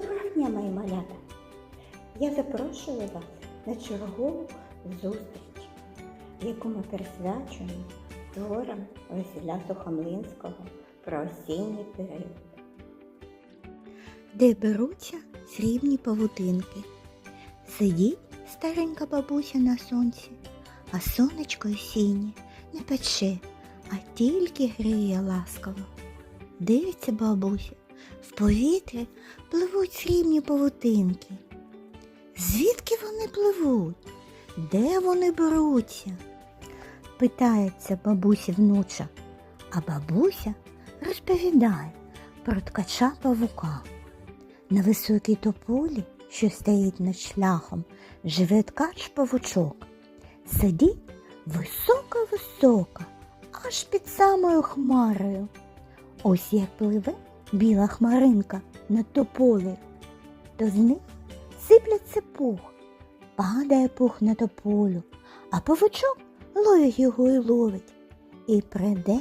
Доброго дня, мої малята! Я запрошую вас на чергову зустріч, яку ми присвячуємо творам Василя Сухомлинського про осінній період. Де беруться срібні павутинки. Сидіть старенька бабуся на сонці, а сонечко осіннє не пече, а тільки гріє ласкаво. Дивиться бабуся, в повітрі пливуть срібні павутинки. Звідки вони пливуть? Де вони беруться? питається бабусі внуча, а бабуся розповідає про ткача павука. На високій тополі, що стоїть над шляхом, живе ткач павучок. Сидить висока-висока, аж під самою хмарою. Ось як пливе біла хмаринка над тополею, то з них сиплеться пух, падає пух на тополю, а павучок ловить його і ловить, і приде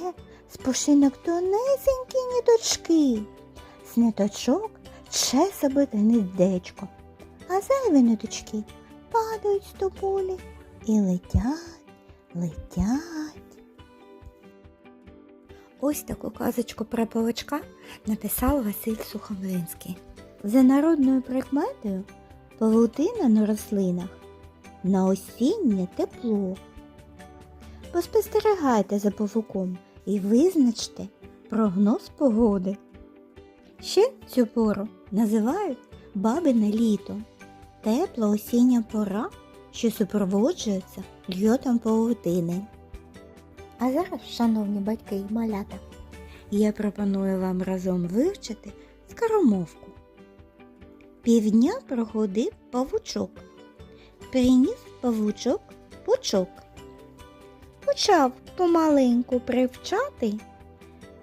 з пушинок тонесенькі ніточки. З ниточок че себе гнездечко, а зайві ниточки падають з тополі і летять, летять. Ось таку казочку про павучка написав Василь Сухомлинський. За народною прикметою павутина на рослинах на осіннє тепло. Поспостерігайте за павуком і визначте прогноз погоди. Ще цю пору називають бабине літо, тепла осіння пора, що супроводжується льотом павутини. А зараз, шановні батьки і малята, я пропоную вам разом вивчити скоромовку. Півдня проходив павучок, приніс павучок пучок. Почав помаленьку привчати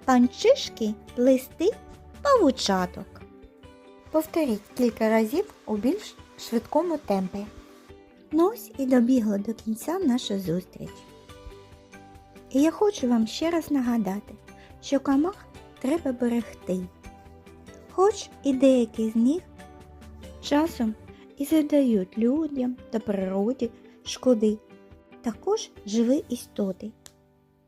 панчишки плести павучаток. Повторіть кілька разів у більш швидкому темпі. Ну ось і добігла до кінця наша зустріч. І я хочу вам ще раз нагадати, що комах треба берегти. Хоч і деякі з них часом і задають людям та природі шкоди, також живі істоти.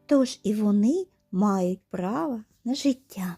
Тож і вони мають право на життя.